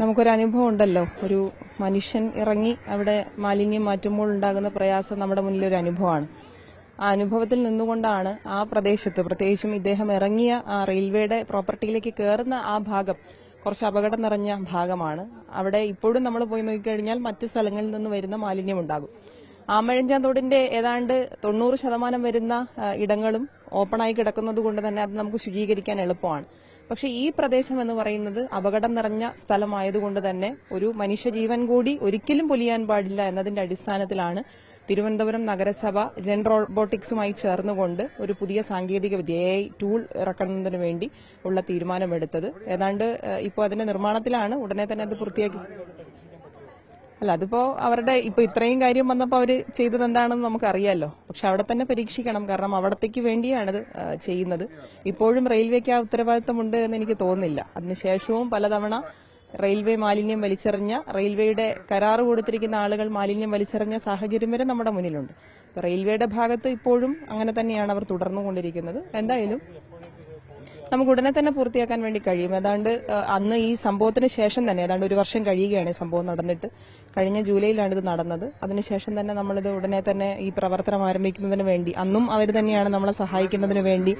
നമുക്കൊരു അനുഭവം ഉണ്ടല്ലോ ഒരു മനുഷ്യൻ ഇറങ്ങി അവിടെ മാലിന്യം മാറ്റുമ്പോൾ ഉണ്ടാകുന്ന പ്രയാസം നമ്മുടെ മുന്നിൽ ഒരു അനുഭവമാണ് ആ അനുഭവത്തിൽ നിന്നുകൊണ്ടാണ് ആ പ്രദേശത്ത് പ്രത്യേകിച്ചും ഇദ്ദേഹം ഇറങ്ങിയ ആ റെയിൽവേയുടെ പ്രോപ്പർട്ടിയിലേക്ക് കയറുന്ന ആ ഭാഗം കുറച്ച് അപകടം നിറഞ്ഞ ഭാഗമാണ്. അവിടെ ഇപ്പോഴും നമ്മൾ പോയി നോക്കിക്കഴിഞ്ഞാൽ മറ്റ് സ്ഥലങ്ങളിൽ നിന്ന് വരുന്ന മാലിന്യം ഉണ്ടാകും ആമഴഞ്ചാന്തോടിന്റെ ഏതാണ്ട് തൊണ്ണൂറ് ശതമാനം വരുന്ന ഇടങ്ങളും ഓപ്പണായി കിടക്കുന്നത് കൊണ്ട് തന്നെ അത് നമുക്ക് ശുചീകരിക്കാൻ എളുപ്പമാണ്. പക്ഷെ ഈ പ്രദേശം എന്ന് പറയുന്നത് അപകടം നിറഞ്ഞ സ്ഥലമായതുകൊണ്ട് തന്നെ ഒരു മനുഷ്യജീവൻ കൂടി ഒരിക്കലും പൊലിയാൻ പാടില്ല എന്നതിന്റെ അടിസ്ഥാനത്തിലാണ് തിരുവനന്തപുരം നഗരസഭ ജെൻ റോബോട്ടിക്സുമായി ചേർന്നുകൊണ്ട് ഒരു പുതിയ സാങ്കേതിക വിദ്യ എ ടൂൾ ഇറക്കുന്നതിന് വേണ്ടി ഉള്ള തീരുമാനമെടുത്തത്. ഏതാണ്ട് ഇപ്പോൾ അതിന്റെ നിർമ്മാണത്തിലാണ് ഉടനെ തന്നെ അത് പൂർത്തിയാക്കി. അല്ല അതിപ്പോ അവരുടെ ഇപ്പൊ ഇത്രയും കാര്യം വന്നപ്പോ അവർ ചെയ്തത് എന്താണെന്ന് നമുക്കറിയാലോ. പക്ഷെ അവിടെ തന്നെ പരീക്ഷിക്കണം. കാരണം അവിടത്തേക്ക് വേണ്ടിയാണത് ചെയ്യുന്നത്. ഇപ്പോഴും റെയിൽവേക്ക് ആ ഉത്തരവാദിത്തമുണ്ട് എന്ന് എനിക്ക് തോന്നുന്നില്ല. അതിനുശേഷവും പലതവണ റെയിൽവേ മാലിന്യം വലിച്ചെറിഞ്ഞ റെയിൽവേയുടെ കരാറ് കൊടുത്തിരിക്കുന്ന ആളുകൾ മാലിന്യം വലിച്ചെറിഞ്ഞ സാഹചര്യം വരെ നമ്മുടെ മുന്നിലുണ്ട്. റെയിൽവേയുടെ ഭാഗത്ത് ഇപ്പോഴും അങ്ങനെ തന്നെയാണ് അവർ തുടർന്നുകൊണ്ടിരിക്കുന്നത്. എന്തായാലും നമുക്ക് ഉടനെ തന്നെ പൂർത്തിയാക്കാൻ വേണ്ടി കഴിയും. ഏതാണ്ട് അന്ന് ഈ സംഭവത്തിന് ശേഷം തന്നെ ഏതാണ്ട് ഒരു വർഷം കഴിയുകയാണ് സംഭവം നടന്നിട്ട്. കഴിഞ്ഞ ജൂലൈയിലാണ് ഇത് നടന്നത്. അതിനുശേഷം തന്നെ നമ്മളിത് ഉടനെ തന്നെ ഈ പ്രവർത്തനം ആരംഭിക്കുന്നതിന് വേണ്ടി അന്നും അവർ തന്നെയാണ് നമ്മളെ സഹായിക്കുന്നതിന് വേണ്ടി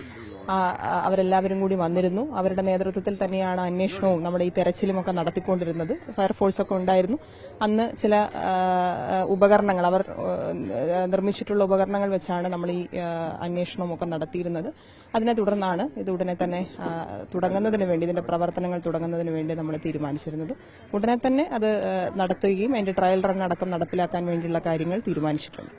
അവരെല്ലാവരും കൂടി വന്നിരുന്നു. അവരുടെ നേതൃത്വത്തിൽ തന്നെയാണ് അന്വേഷണവും നമ്മുടെ ഈ തെരച്ചിലും ഒക്കെ നടത്തിക്കൊണ്ടിരുന്നത്. ഫയർഫോഴ്സ് ഒക്കെ ഉണ്ടായിരുന്നു. അന്ന് ചില ഉപകരണങ്ങൾ അവർ നിർമ്മിച്ചിട്ടുള്ള ഉപകരണങ്ങൾ വെച്ചാണ് നമ്മൾ ഈ ഒക്കെ നടത്തിയിരുന്നത്. അതിനെ തുടർന്നാണ് ഇത് ഉടനെ തന്നെ തുടങ്ങുന്നതിന് വേണ്ടി ഇതിന്റെ പ്രവർത്തനങ്ങൾ തുടങ്ങുന്നതിന് വേണ്ടി നമ്മൾ തീരുമാനിച്ചിരുന്നത്. ഉടനെ തന്നെ അത് നടത്തുകയും അതിന്റെ ട്രയൽ റൺ അടക്കം നടപ്പിലാക്കാൻ വേണ്ടിയുള്ള കാര്യങ്ങൾ തീരുമാനിച്ചിട്ടുണ്ട്.